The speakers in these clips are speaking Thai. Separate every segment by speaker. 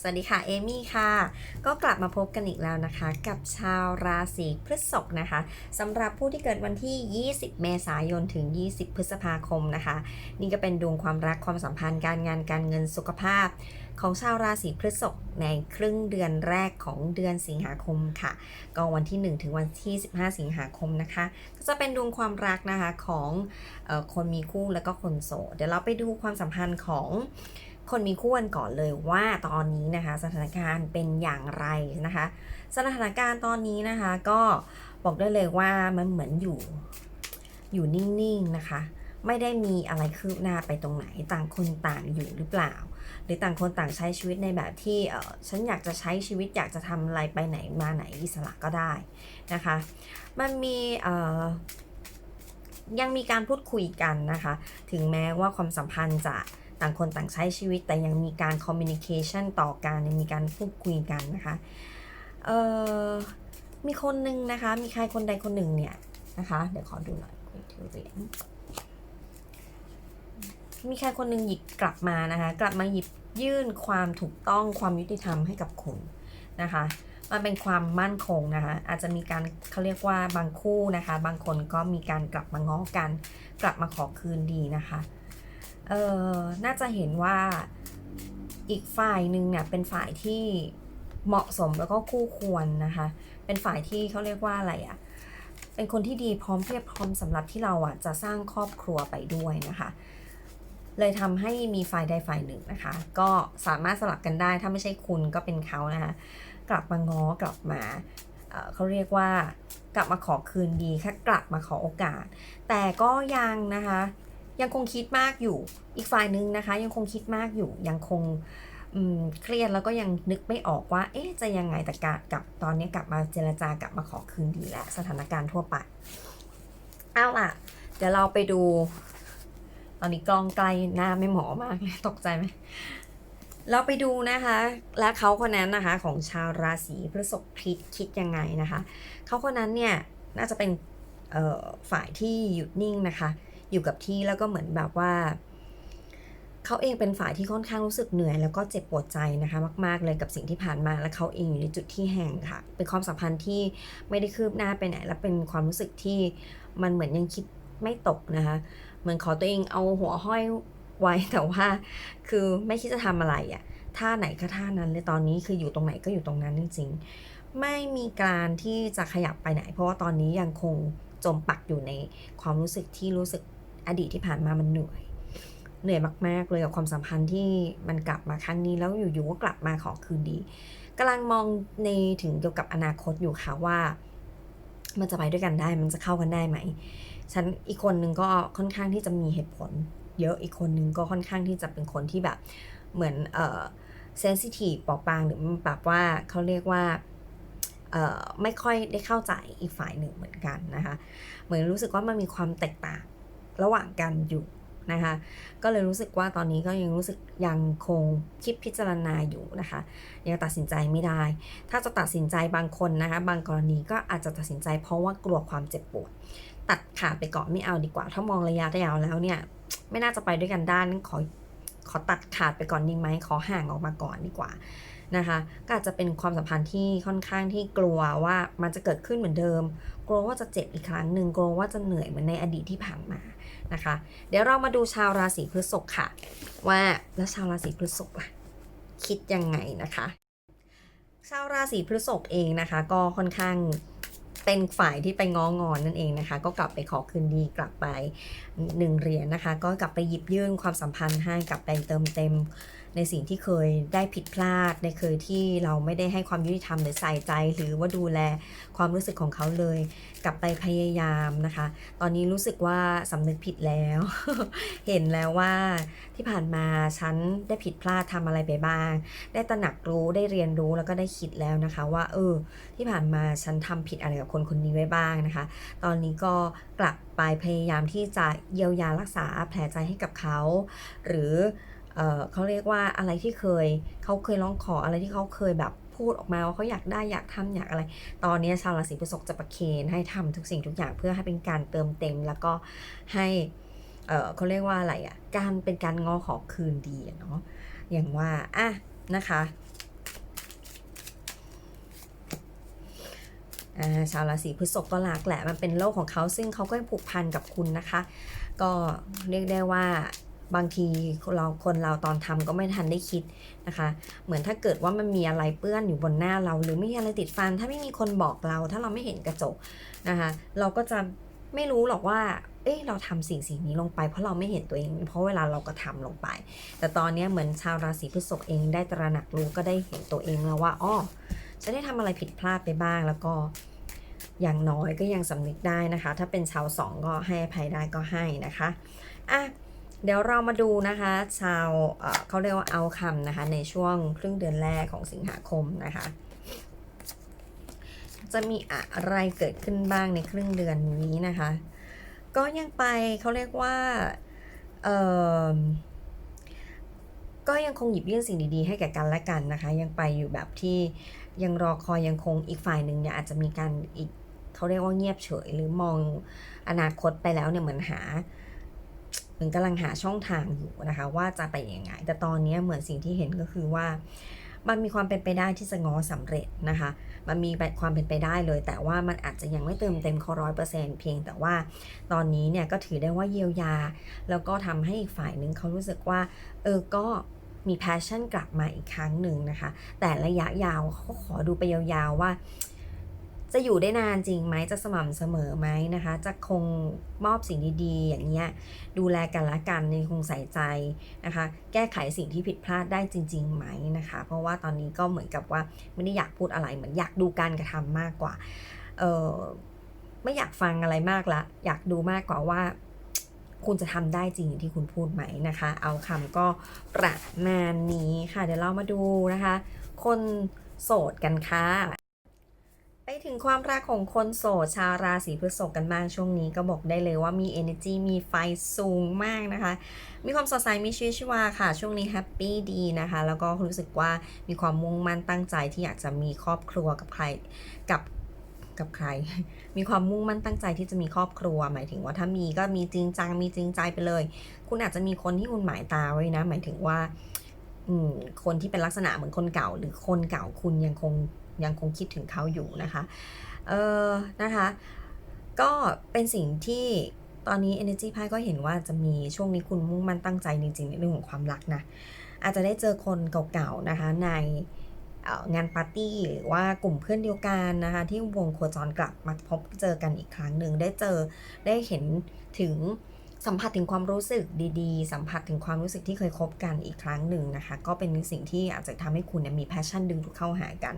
Speaker 1: สวัสดีค่ะ เอมี่ค่ะ ก็กลับมาพบกันอีกแล้วนะคะ กับชาวราศีพฤษภนะคะสำหรับผู้ที่เกิดวันที่ 20 เมษายนถึง 20 พฤษภาคมนะคะ นี่ก็เป็นดวงความรักความสัมพันธ์การงานการเงินสุขภาพ ของชาวราศีพฤษภในครึ่งเดือนแรกของเดือนสิงหาคมค่ะ ก็วันที่ 1 ถึงวันที่ 15 สิงหาคมนะคะ ก็จะเป็นดวงความรักนะคะของออคนมีคู่แล้วก็คนโสดเดี๋ยวเราไปดูความสัมพันธ์ของ คนมีคู่กันก่อนเลยว่าตอนนี้นะคะ สถานการณ์เป็นอย่างไรนะคะ สถานการณ์ตอนนี้นะคะก็บอกได้เลยว่ามันเหมือนอยู่อยู่นิ่งๆนะคะ ไม่ได้มีอะไรคืบหน้าไปตรงไหนต่างคนต่างอยู่หรือเปล่า หรือต่างคนต่างใช้ชีวิตในแบบที่เออฉันอยากจะใช้ชีวิตอยากจะทำอะไรไปไหนมาไหนอิสระก็ได้นะคะ มันมีเอ่อยังมีการพูดคุยกันนะคะ ถึงแม้ว่าความสัมพันธ์จะ ต่างคนต่างใช้ชีวิต แต่ยังมีการคอมมิ n นิเคชันต่อกันยังมีการพูดคุยกันนะคะเอ่อมีคนหนึ่งนะคะ มีใครคนใดคนหนึ่งเนี่ยนะคะ เดี๋ยวขอดูหน่อยคุยถือเหรียญมีใครคนหนึ่งหยิบกลับมานะคะ กลับมาหยิบยื่นความถูกต้องความยุติธรรมให้กับคุณนะคะมันเป็นความมั่นคงนะคะ อาจจะมีการเขาเรียกว่าบางคู่นะคะ บางคนก็มีการกลับมาง้อกัน กลับมาขอคืนดีนะคะ เออน่าจะเห็นว่าอีกฝ่ายหนึ่งเนี่ยเป็นฝ่ายที่เหมาะสมแล้วก็คู่ควรนะคะ เป็นฝ่ายที่เขาเรียกว่าอะไรอะ่ะ เป็นคนที่ดีพร้อมเพียบพร้อมสำหรับที่เราอะจะสร้างครอบครัวไปด้วยนะคะ เลยทำให้มีฝ่ายใดฝ่ายหนึ่งนะคะ ก็สามารถสลับกันได้ ถ้าไม่ใช่คุณก็เป็นเขานะคะ กลับมาง้อกลับมาเเขาเรียกว่ากลับมาขอคืนดีแค่กลับมาขอโอกาส แต่ก็ยังนะคะ ยังคงคิดมากอยู่ อีกฝ่ายนึงนะคะ ยังคงคิดมากอยู่ ยังคงเครียดแล้วก็ยังนึกไม่ออกว่า เอ๊ะ จะยังไงแต่กะกับตอนนี้กลับมาเจรจากลับมาขอคืนดีแล้วสถานการณ์ทั่วไป เอาล่ะ เดี๋ยวเราไปดู ตอนนี้กล้องใกลหน้าไม่หมอมากเลยตกใจไหม เราไปดูนะคะ และเขาคนนั้นนะคะของชาวราศีพฤษภคิดคิดยังไงนะคะ เขาคนนั้นเนี่ยน่าจะเป็นฝ่ายที่หยุดนิ่งนะคะ อยู่กับที่แล้วก็เหมือนแบบว่า เขาเองเป็นฝ่ายที่ค่อนข้างรู้สึกเหนื่อย แล้วก็เจ็บปวดใจนะคะ มากๆเลยกับสิ่งที่ผ่านมาและเขาเองอยู่ในจุดที่แห่งค่ะ เป็นความสัมพันธ์ที่ไม่ได้คืบหน้าไปไหนและเป็นความรู้สึกที่มันเหมือนยังคิดไม่ตกนะคะเหมือนขอตัวเองเอาหัวห้อยไว้แต่ว่า คือไม่คิดจะทำอะไรอะ่ะท่าไหนก็ท่านั้นเลยตอนนี้คืออยู่ตรงไหนก็อยู่ตรงนั้นจริงๆ ไม่มีการที่จะขยับไปไหน เพราะว่าตอนนี้ยังคงจมปักอยู่ในความรู้สึกที่รู้สึก อดีตที่ผ่านมามันเหนื่อย เหนื่อยมาก ๆ เลยกับความสัมพันธ์ที่มันกลับมาครั้งนี้แล้วอยู่ๆก็กลับมาขอคืนดีกำลังมองในถึงเกี่ยวกับอนาคตอยู่ค่ะว่า มันจะไปด้วยกันได้มันจะเข้ากันได้ไหมฉันอีกคนนึงก็ค่อนข้างที่จะมีเหตุผล เยอะอีกคนนึงก็ค่อนข้างที่จะเป็นคนที่แบบเหมือนเออเซนซิทีฟปอกบางหรือแบบว่าเขาเรียกว่าเออไม่ค่อยได้เข้าใจอีกฝ่ายหนึ่งเหมือนกันนะคะ เหมือนรู้สึกว่ามันมีความแตกต่าง ระหว่างกันอยู่นะคะก็เลยรู้สึกว่าตอนนี้ก็ยังรู้สึกยังคงคิดพิจารณาอยู่นะคะยังตัดสินใจไม่ได้ ถ้าจะตัดสินใจบางคนนะคะบางกรณีก็อาจจะตัดสินใจเพราะว่ากลัวความเจ็บปวด ตัดขาดไปก่อนไม่เอาดีกว่า ถ้ามองระยะยาวแล้วเนี่ยไม่น่าจะไปด้วยกันได้นั้นขอขอตัดขาดไปก่อนดีไหมขอห่างออกมาก่อนดีกว่า นะคะก็อาจจะเป็นความสัมพันธ์ที่ค่อนข้างที่กลัวว่ามันจะเกิดขึ้นเหมือนเดิม กลัวว่าจะเจ็บอีกครั้งหนึ่งกลัวว่าจะเหนื่อยเหมือนในอดีตที่ผ่านมานะคะ เดี๋ยวเรามาดูชาวราศีพฤษภค่ะ ว่าแล้วชาวราศีพฤษภล่ะคิดยังไงนะคะ ชาวราศีพฤษภเองนะคะ ก็ค่อนข้างเป็นฝ่ายที่ไปง้องอนนั่นเองนะคะ ก็กลับไปขอคืนดีกลับไปหนึ่งเหรียญนะคะ ก็กลับไปหยิบยื่นความสัมพันธ์ให้กลับไปเติมเต็ม ในสิ่งที่เคยได้ผิดพลาด ในเคยที่เราไม่ได้ให้ความยุติธรรมหรือใส่ใจ หรือว่าดูแลความรู้สึกของเขาเลย กลับไปพยายามนะคะ ตอนนี้รู้สึกว่าสำนึกผิดแล้ว เห็นแล้วว่าที่ผ่านมาฉันได้ผิดพลาดทำอะไรไปบ้าง ได้ตระหนักรู้ได้เรียนรู้แล้วก็ได้คิดแล้วนะคะ ว่าเออที่ผ่านมาฉันทำผิดอะไรกับคนคนนี้ไว้บ้างนะคะ ตอนนี้ก็กลับไปพยายามที่จะเยียวยารักษาแผลใจให้กับเขา หรือ เเขาเรียกว่าอะไรที่เคยเขาเคยร้องขออะไรที่เขาเคยแบบพูดออกมาว่าเขาอยากได้อยากทำอยากอะไร ตอนนี้ชาวราศีพฤษภจะประเคนให้ทำทุกสิ่งทุกอย่างเพื่อให้เป็นการเติมเต็ม แล้วก็ให้เเขาเรียกว่าอะไรอะการเป็นการงอขอคืนดีเนาะอย่างว่าอะนะคะชาวราศีพฤษภก็รักแหละมันเป็นโลกของเขาซึ่งเขาก็ผูกพันกับคุณนะคะ ก็เรียกได้ว่า บางทีเราคนเราตอนทำก็ไม่ทันได้คิดนะคะ เหมือนถ้าเกิดว่ามันมีอะไรเปื้อนอยู่บนหน้าเรา หรือไม่มีอะไรติดฟัน ถ้าไม่มีคนบอกเรา ถ้าเราไม่เห็นกระจกนะคะ เราก็จะไม่รู้หรอกว่า เอ๊ะเราทำสิ่งสิ่งนี้ลงไป เพราะเราไม่เห็นตัวเอง เพราะเวลาเราก็ทำลงไป แต่ตอนนี้เหมือนชาวราศีพฤษภเองได้ตระหนักรู้ก็ได้เห็นตัวเองแล้วว่าอ้อฉันได้ทำอะไรผิดพลาดไปบ้างแล้วก็อย่างน้อยก็ยังสำนึกได้นะคะ ถ้าเป็นชาวสองก็ให้อภัยได้ก็ให้นะคะ อะ เดี๋ยวเรามาดูนะคะ ชาวเขาเรียกว่าเอาคำนะคะ ในช่วงครึ่งเดือนแรกของสิงหาคมนะคะ จะมีอะไรเกิดขึ้นบ้างในครึ่งเดือนนี้นะคะ ก็ยังไปเขาเรียกว่าเอ่อก็ยังคงหยิบยื่นสิ่งดีๆให้แก่กันและกันนะคะ ยังไปอยู่แบบที่ยังรอคอยยังคงอีกฝ่ายหนึ่งเนี่ยอาจจะมีการอีกเขาเรียกว่าเงียบเฉย หรือมองอนาคตไปแล้วเนี่ยเหมือนหา เหมือนกำลังหาช่องทางอยู่นะคะ ว่าจะไปยังไง แต่ตอนนี้เหมือนสิ่งที่เห็นก็คือว่า มันมีความเป็นไปได้ที่จะง้อสำเร็จนะคะ มันมีความเป็นไปได้เลย แต่ว่ามันอาจจะยังไม่เติมเต็มเขาร้อยเปอร์เซ็นต์เพียงแต่ว่าตอนนี้เนี่ยก็ถือได้ว่าเยียวยา แล้วก็ทำให้อีกฝ่ายหนึ่งเขารู้สึกว่า เออก็มี passion กลับมาอีกครั้งหนึ่งนะคะ แต่ระยะยาวเขาขอดูไปยาวๆว่า จะอยู่ได้นานจริงไหมจะสม่ำเสมอไหมนะคะ จะคงมอบสิ่งดีๆ อย่างเงี้ยดูแลกันละกันในคงใส่ใจนะคะ แก้ไขสิ่งที่ผิดพลาดได้จริง ๆ ไหมนะคะ เพราะว่าตอนนี้ก็เหมือนกับว่าไม่ได้อยากพูดอะไรเหมือนอยากดูการกระทำมากกว่าเออไม่อยากฟังอะไรมากละ อยากดูมากกว่าว่า คุณจะทำได้จริงอย่างที่คุณพูดไหมนะคะ เอาคำก็ประมาณนี้ค่ะ เดี๋ยวเรามาดูนะคะ คนโสดกันค่ะ ถึงความรักของคนโสดชาวราศีพฤษภกันบ้างช่วงนี้ก็บอกได้เลยว่ามี energy มีไฟสูงมากนะคะ มีความสดใสมีชีวิตชีวาค่ะ ช่วงนี้แฮปปี้ดีนะคะ แล้วก็รู้สึกว่ามีความมุ่งมั่นตั้งใจที่อยากจะมีครอบครัวกับใครกับกับใคร มีความมุ่งมั่นตั้งใจที่จะมีครอบครัว หมายถึงว่าถ้ามีก็มีจริงจังมีจริงใจไปเลย คุณอาจจะมีคนที่คุณหมายตาไว้นะ หมายถึงว่าอืมคนที่เป็นลักษณะเหมือนคนเก่า หรือคนเก่าคุณยังคง ยังคงคิดถึงเขาอยู่นะคะเออนะคะก็เป็นสิ่งที่ตอนนี้ Energy ไพ่ก็เห็นว่าจะมีช่วงนี้คุณมุ่งมั่นตั้งใจจริงๆในเรื่องของความรักนะอาจจะได้เจอคนเก่าๆนะคะในงานปาร์ตี้หรือว่ากลุ่มเพื่อนเดียวกันนะคะที่วงโคจรกลับมาพบเจอกันอีกครั้งหนึ่งได้เจอได้เห็นถึงสัมผัสถึงความรู้สึกดีๆ สัมผัสถึงความรู้สึกที่เคยคบกันอีกครั้งหนึ่งนะคะ ก็เป็นสิ่งที่อาจจะทำให้คุณมีแพชชั่นดึงดูดเข้าหากัน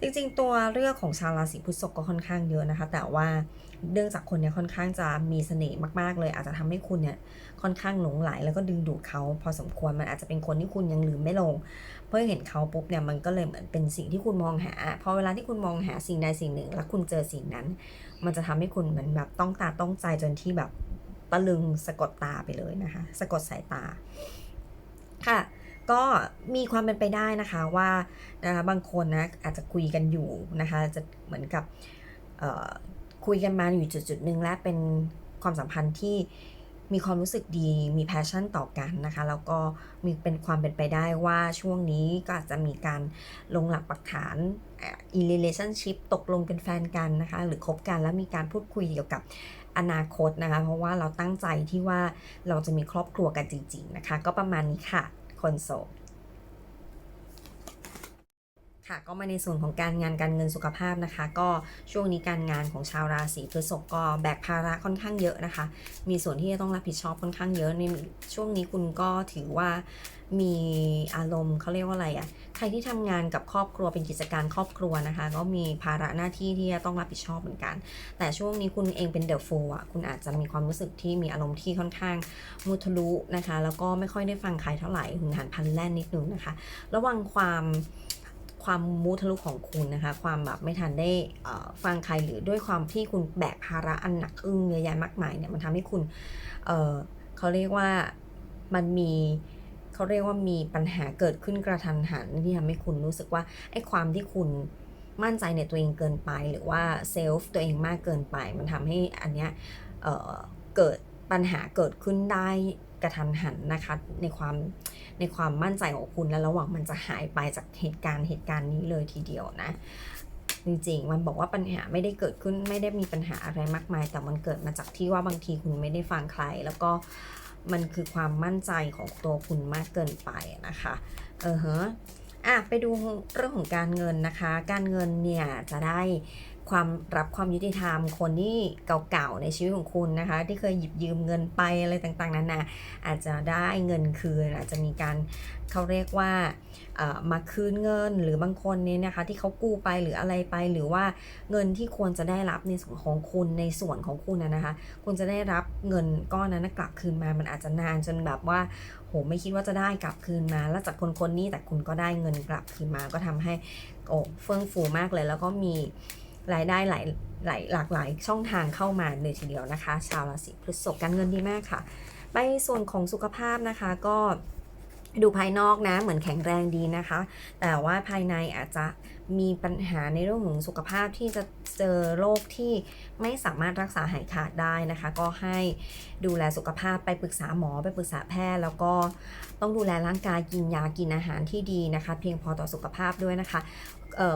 Speaker 1: จริงๆ ตัวเรื่องของชาวราศีพฤษภก็ค่อนข้างเยอะนะคะ แต่ว่าเนื่องจากคนเนี่ยค่อนข้างจะมีเสน่ห์มากๆ เลย อาจจะทำให้คุณเนี่ยค่อนข้างหลงไหลแล้วก็ดึงดูดเขาพอสมควรมันอาจจะเป็นคนที่คุณยังลืมไม่ลงเพื่อเห็นเขาปุ๊บเนี่ยมันก็เลยเหมือนเป็นสิ่งที่คุณมองหาพอเวลาที่คุณมองหาสิ่งใดสิ่งหนึ่ง แล้วคุณเจอสิ่งนั้น มันจะทำให้คุณเหมือนแบบต้องตาต้องใจจนที่แบบตะลึงสะกดตาไปเลยนะคะ สะกดสายตาค่ะ ก็มีความเป็นไปได้นะคะว่านะคะบางคนนะอาจจะคุยกันอยู่นะคะจะเหมือนกับคุยกันมาอยู่จุดๆหนึ่งและเป็นความสัมพันธ์ที่มีความรู้สึกดีมีแพชชั่นต่อกันนะคะ แล้วก็มีเป็นความเป็นไปได้ว่าช่วงนี้ก็อาจจะมีการลงหลักปักฐานอี relationship ตกลงเป็นแฟนกันนะคะ หรือคบกันแล้วมีการพูดคุยเกี่ยวกับอนาคตนะคะ เพราะว่าเราตั้งใจที่ว่าเราจะมีครอบครัวกันจริง ๆ นะคะ ก็ประมาณนี้ค่ะ คนโสด ค่ะก็มาในส่วนของการงานการเงินสุขภาพนะคะ ก็ช่วงนี้การงานของชาวราศีพฤษภก็แบกภาระค่อนข้างเยอะนะคะ มีส่วนที่จะต้องรับผิดชอบค่อนข้างเยอะในช่วงนี้คุณก็ถือว่ามีอารมณ์เขาเรียกว่าอะไรอะ่ะใครที่ทำงานกับครอบครัวเป็นกิจการครอบครัวนะคะ ก็มีภาระหน้าที่ที่จะต้องรับผิดชอบเหมือนกัน แต่ช่วงนี้คุณเองเป็นเดอะฟูอะคุณอาจจะมีความรู้สึกที่มีอารมณ์ที่ค่อนข้างมุทะลุนะคะ แล้วก็ไม่ค่อยได้ฟังใครเท่าไหร่หึงหันพันแล่นนิดนึงนะคะ ระวังความ ความมูทะลุของคุณนะคะ ความแบบไม่ทันได้ฟังใครหรือด้วยความที่คุณแบกภาระอันหนักอึ้งเยอะแยะมากมายเนี่ยมันทำให้คุณเเขาเรียกว่ามันมีเขาเรียกว่ามีปัญหาเกิดขึ้นกระทันหันที่ทำให้คุณรู้สึกว่าไอ้ความที่คุณมั่นใจในตัวเองเกินไป หรือว่าเซลฟ์ตัวเองมากเกินไป มันทำให้อันเนี้ยเเกิดปัญหาเกิดขึ้นได้ กระทันหันนะคะ ในความในความมั่นใจของคุณและระหว่างมันจะหายไปจากเหตุการณ์เหตุการณ์นี้เลยทีเดียวนะ จริงๆ มันบอกว่าปัญหาไม่ได้เกิดขึ้นไม่ได้มีปัญหาอะไรมากมาย แต่มันเกิดมาจากที่ว่าบางทีคุณไม่ได้ฟังใคร แล้วก็มันคือความมั่นใจของตัวคุณมากเกินไปนะคะ เออฮะอะไปดูเรื่องของการเงินนะคะ การเงินเนี่ยจะได้ ความรับความยุติธรรม คนที่เก่าๆในชีวิตของคุณนะคะ ที่เคยหยิบยืมเงินไปอะไรต่างๆนานาอาจจะได้เงินคืนอาจจะมีการเขาเรียกว่ามาคืนเงินหรือบางคนเนี่ยนะคะ ที่เขากู้ไปหรืออะไรไป หรือว่าเงินที่ควรจะได้รับในส่วนของคุณในส่วนของคุณนะนะคะ คุณจะได้รับเงินก้อนนั้นกลับคืนมา มันอาจจะนานจนแบบว่าโหไม่คิดว่าจะได้กลับคืนมา แล้วจากคนคนนี้แต่คุณก็ได้เงินกลับคืนมาก็ทำให้โอ้เฟื่องฟูมากเลยแล้วก็มี รายได้หลายหลายหลากหลายช่องทางเข้ามาเลยทีเดียวนะคะ ชาวราศีพฤษภการเงินดีมากค่ะ ไปส่วนของสุขภาพนะคะก็ดูภายนอกนะเหมือนแข็งแรงดีนะคะ แต่ว่าภายในอาจจะมีปัญหาในเรื่องของสุขภาพที่จะเจอโรคที่ไม่สามารถรักษาหายขาดได้นะคะ ก็ให้ดูแลสุขภาพไปปรึกษาหมอไปปรึกษาแพทย์ แล้วก็ต้องดูแลร่างกายกินยากินอาหารที่ดีนะคะ เพียงพอต่อสุขภาพด้วยนะคะ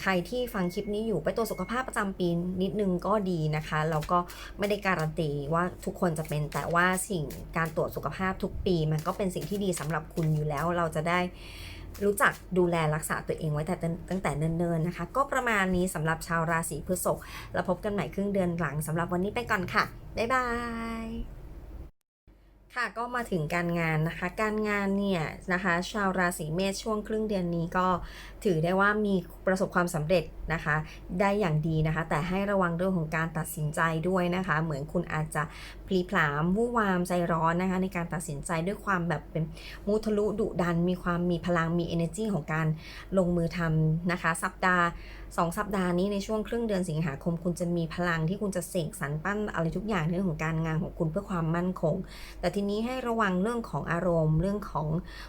Speaker 1: ใครที่ฟังคลิปนี้อยู่ไปตรวจสุขภาพประจำปีนิดนึงก็ดีนะคะ แล้วก็ไม่ได้การันตีว่าทุกคนจะเป็นแต่ว่าสิ่งการตรวจสุขภาพทุกปี มันก็เป็นสิ่งที่ดีสำหรับคุณอยู่แล้วเราจะได้รู้จักดูแลรักษาตัวเองไว้แต่ตั้งแต่เนิ่นๆนะคะ ก็ประมาณนี้สำหรับชาวราศีพฤษภแล้วพบกันใหม่ครึ่งเดือนหลังสำหรับวันนี้ไปก่อนค่ะ บ๊ายบาย ค่ะก็มาถึงการงานนะคะ การงานเนี่ยนะคะ ชาวราศีเมษช่วงครึ่งเดือนนี้ก็ถือได้ว่ามีประสบความสำเร็จ นะคะ ได้อย่างดีนะคะ แต่ให้ระวังเรื่องของการตัดสินใจด้วยนะคะ เหมือนคุณอาจจะพลีผลามวู่วามใจร้อนนะคะ ในการตัดสินใจด้วยความแบบเป็นมุทะลุดุดัน มีความมีพลังมี energy ของการลงมือทำนะคะ สัปดาห์สองสัปดาห์นี้ในช่วงครึ่งเดือนสิงหาคม คุณจะมีพลังที่คุณจะเสกสรรปั้นอะไรทุกอย่างเรื่องของการงานของคุณเพื่อความมั่นคง แต่ทีนี้ให้ระวังเรื่องของอารมณ์ เรื่องของ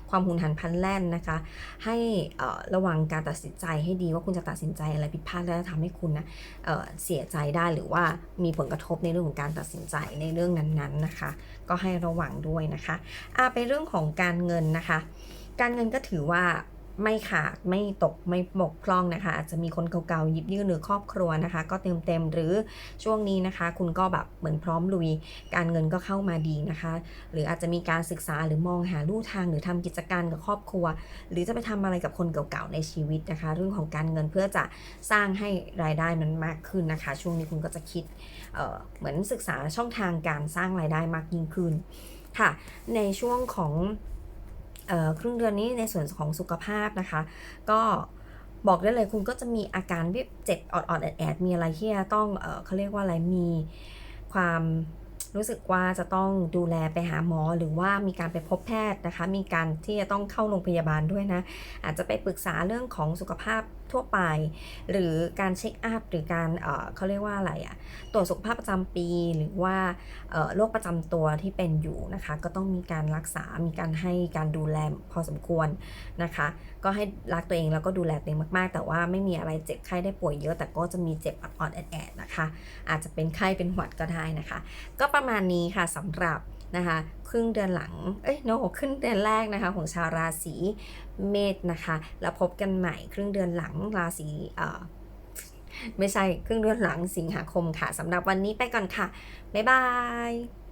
Speaker 1: ความหุนหันพลันแล่นนะคะ ให้ระวังการตัดสินใจให้ดีว่าคุณจะตัดสินใจอะไรผิดพลาดแล้วจะทำให้คุณนะเเสียใจได้หรือว่ามีผลกระทบในเรื่องของการตัดสินใจในเรื่องนั้นๆนะคะ ก็ให้ระวังด้วยนะคะอาไปเรื่องของการเงินนะคะ การเงินก็ถือว่า ไม่ขาดไม่ตกไม่บกพร่องนะคะ อาจจะมีคนเก่าๆหยิบยื่นหรือครอบครัวนะคะ ก็เต็มเต็มๆหรือช่วงนี้นะคะ คุณก็แบบเหมือนพร้อมลุย การเงินก็เข้ามาดีนะคะ หรืออาจจะมีการศึกษาหรือมองหาลู่ทางหรือทำกิจการกับครอบครัว หรือจะไปทำอะไรกับคนเก่าๆในชีวิตนะคะ เรื่องของการเงินเพื่อจะสร้างให้รายได้มันมากขึ้นนะคะ ช่วงนี้คุณก็จะคิดเเหมือนศึกษาช่องทางการสร้างรายได้มากยิ่งขึ้นค่ะ ในช่วงของ ครึ่งเดือนนี้ในส่วนของสุขภาพนะคะ ก็บอกได้เลยคุณก็จะมีอาการวิบเจ็บออดๆแอดๆมีอะไรที่จะต้องเออเขาเรียกว่าอะไรมีความรู้สึกว่าจะต้องดูแลไปหาหมอหรือว่ามีการไปพบแพทย์นะคะ มีการที่จะต้องเข้าโรงพยาบาลด้วยนะ อาจจะไปปรึกษาเรื่องของสุขภาพ ทั่วไป หรือการเช็คอัพหรือการเขาเรียกว่าอะไรอะตรวจสุขภาพประจำปีหรือว่าโรคประจำตัวที่เป็นอยู่นะคะ ก็ต้องมีการรักษา มีการให้การดูแลพอสมควรนะคะ ก็ให้รักตัวเองแล้วก็ดูแลตัวเองมาก ๆ แต่ว่าไม่มีอะไรเจ็บไข้ได้ป่วยเยอะ แต่ก็จะมีเจ็บอ่อดๆแอดๆนะคะ อาจจะเป็นไข้เป็นหวัดก็ได้นะคะ ก็ประมาณนี้ค่ะสำหรับ นะคะครึ่งเดือนหลัง เอ้ยโนครึ่งเดือนแรกนะคะของชาวราศีเมษนะคะ แล้วพบกันใหม่ครึ่งเดือนหลังราศีเอ่อไม่ใช่ครึ่งเดือนหลังสิงหาคมค่ะสำหรับวันนี้ไปก่อนค่ะ บ๊ายบาย